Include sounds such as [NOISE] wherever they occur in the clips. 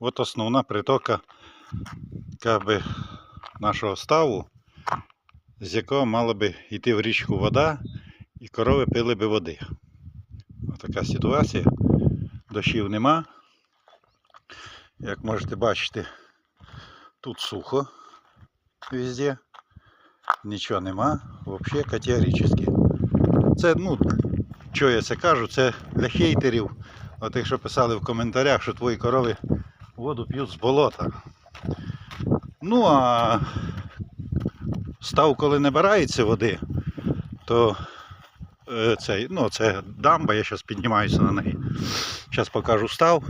от основна притока би, нашого ставу, з якого мала би йти в річку вода, і корови пили би води. Ось така ситуація. Дощів нема. Як можете бачити, тут сухо везде. Нічого нема, взагалі категорично. Це, ну, що я це кажу, це для хейтерів, от тих, що писали в коментарях, що твої корови воду п'ють з болота. Ну а став, коли набирається води, то е, цей, ну, це дамба, я зараз піднімаюся на неї. Зараз покажу став.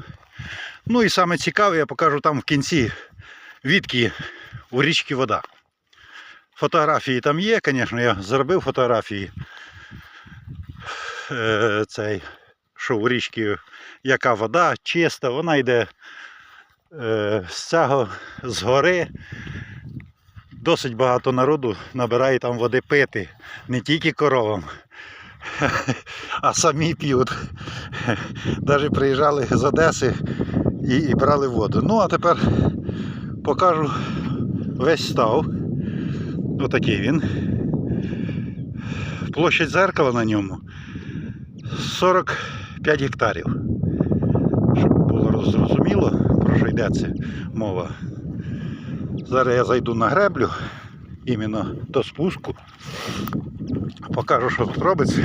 Ну і саме цікаве, я покажу там в кінці, відки у річці вода. Фотографії там є, звісно, я зробив фотографії. Е, цей, що у річці яка вода, чиста, вона йде з цього з гори. Досить багато народу набирає там води пити, не тільки коровам, [LAUGHS] а самі п'ють. Навіть приїжджали з Одеси і, і брали воду. Ну, а тепер покажу весь став. Отакий він. Площадь зеркала на ньому 45 гектарів. Щоб було роз- зрозуміло, про що йдеться мова. Зараз я зайду на греблю, іменно до спуску. Покажу, що тут робиться.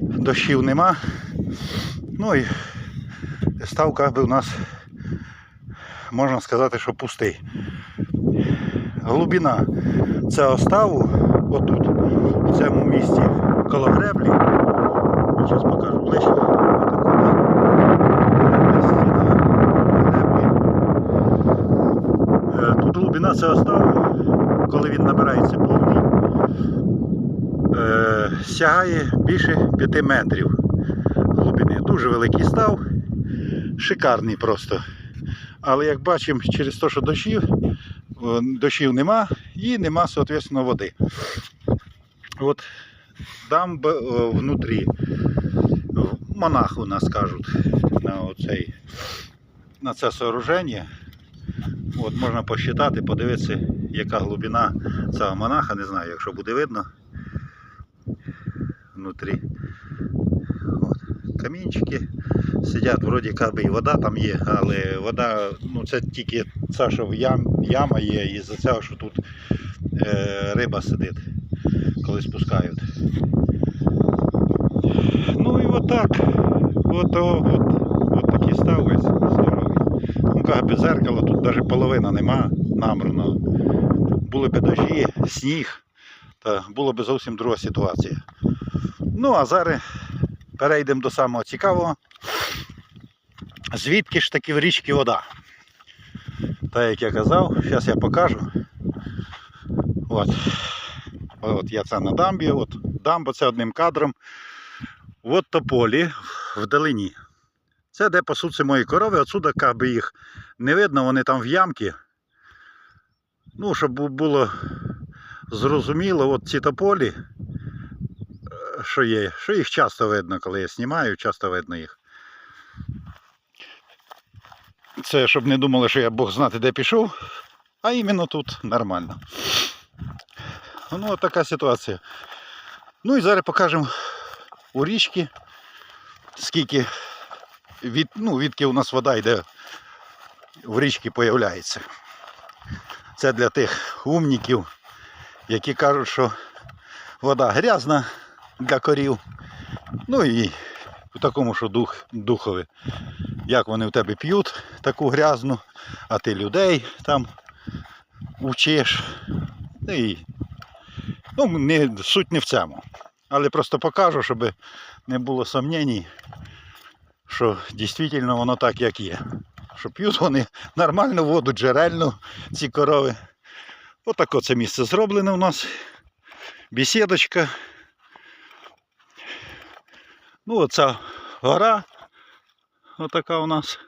Дощів нема. Ну і ставка би у нас, можна сказати, що пустий. Глибина цього ставу, отут, в цьому місці коло греблі. Зараз покажу ближче. Отаку, да? Стіна греблі. Е, Глибина цього коли він набирається повний, е, сягає більше 5 метрів глибини. Дуже великий став, шикарний просто. Але як бачимо, через те, що дощів, дощів нема і нема, соответственно, води. От дамба внутрі. Монах у нас кажуть на оцей, на це сооруження. От можна посчитати, подивитися, яка глибина цього монаха, не знаю, якщо буде видно. Внутрі. От. Камінчики сидять, вроді как би і вода там є, але вода, ну це тільки це, що в ям, яма є, і за цього, що тут е, риба сидить, коли спускають. Ну і отак. От, от, от, от такий став как би зеркало, тут навіть половина нема набрано. Були б дощі, сніг, то була б зовсім друга ситуація. Ну, а зараз перейдемо до самого цікавого. Звідки ж таки в річці вода? Так як я казав, зараз я покажу. От. От я це на дамбі, от дамба це одним кадром. От то полі вдалині. Це де пасуться мої корови, отсюда як би їх не видно, вони там в ямки. Ну, щоб було зрозуміло, от ці тополі, е, що є, що їх часто видно, коли я знімаю, часто видно їх. Це щоб не думали, що я Бог знати де пішов, а іменно тут нормально. Ну, от така ситуація. Ну і зараз покажемо у річці, скільки від, ну, відки у нас вода йде в річці появляється. Це для тих умників, які кажуть, що вода грязна для корів. Ну і в такому, що дух, духові. Як вони в тебе п'ють таку грязну, а ти людей там учиш. Ну, і, ну, не, суть не в цьому. Але просто покажу, щоб не було сумнівів, що дійсно воно так, як є. Що п'ють вони нормальну воду, джерельну, ці корови. Отако це місце зроблене у нас. Бесідочка. Ну, оця гора. Отака у нас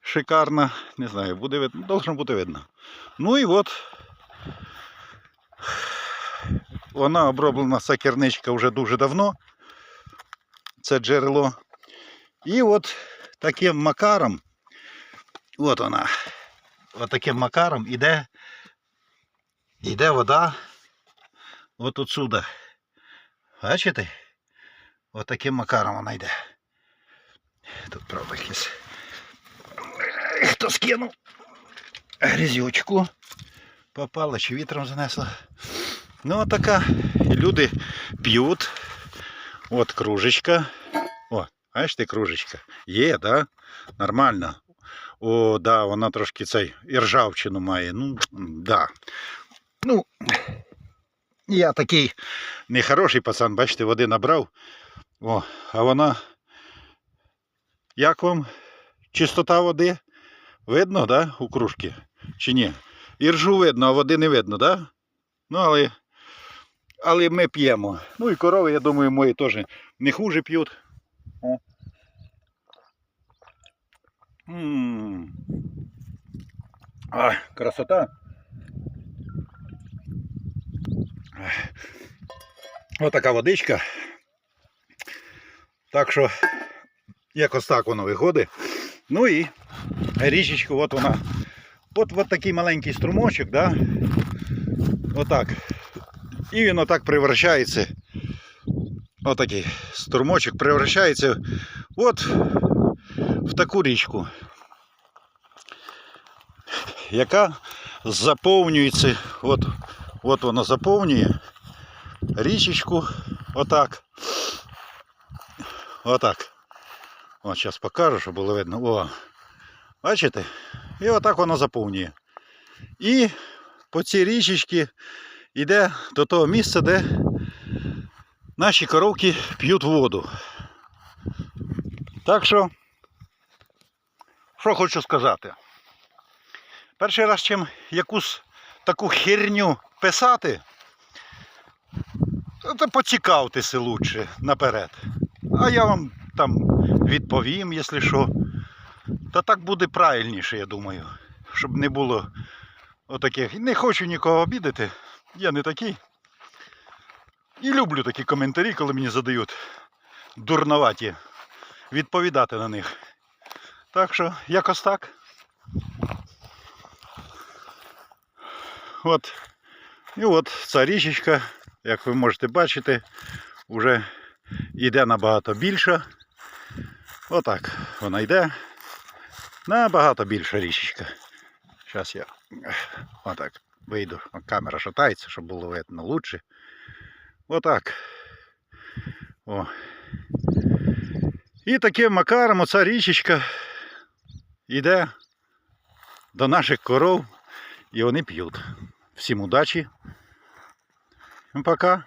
шикарна. Не знаю, буде видно. Должно бути видно. Ну і от вона оброблена ця керничка вже дуже давно. Це джерело. І от таким макаром, от вона, от таким макаром іде, іде вода от отсюда. Бачите? От таким макаром вона йде. Тут правда якийсь. Хто скинув грязючку. Попала чи вітром занесла. Ну, от така. І люди п'ють. От кружечка. Бачите, кружечка. Є, да? Нормально. О, да, вона трошки цей і ржавчину має. Ну, да. Ну, я такий нехороший пацан, бачите, води набрав. О, а вона. Як вам чистота води? Видно, да, у кружки? Чи ні? І ржу видно, а води не видно, да? Ну, але, але ми п'ємо. Ну і корови, я думаю, мої теж не хуже п'ють. О. М. А, красота. Ось така водичка. Так що, якось так воно виходить. Ну і річечка, от вона. От, от такий маленький струмочок, да? Отак. І він отак превращається. Отакий струмочок превращається от в таку річку, яка заповнюється, от, от вона заповнює річечку, отак. Отак. От зараз покажу, щоб було видно. О, бачите? І отак воно заповнює. І по цій річечці йде до того місця, де наші коровки п'ють воду. Так що, що хочу сказати. Перший раз, чим якусь таку херню писати, то поцікавтеся лучше наперед. А я вам там відповім, якщо що. Та так буде правильніше, я думаю. Щоб не було отаких. Не хочу нікого обідати. Я не такий. І люблю такі коментарі, коли мені задають дурноваті. Відповідати на них. Так що, якось так. От. І от ця річечка, як ви можете бачити, вже йде набагато більша. Отак вона йде. Набагато більша річечка. Зараз я отак вийду. Камера шатається, щоб було видно лучше. Отак. О. І таким макаром оця річечка йде до наших коров і вони п'ють. Всім удачі. Пока.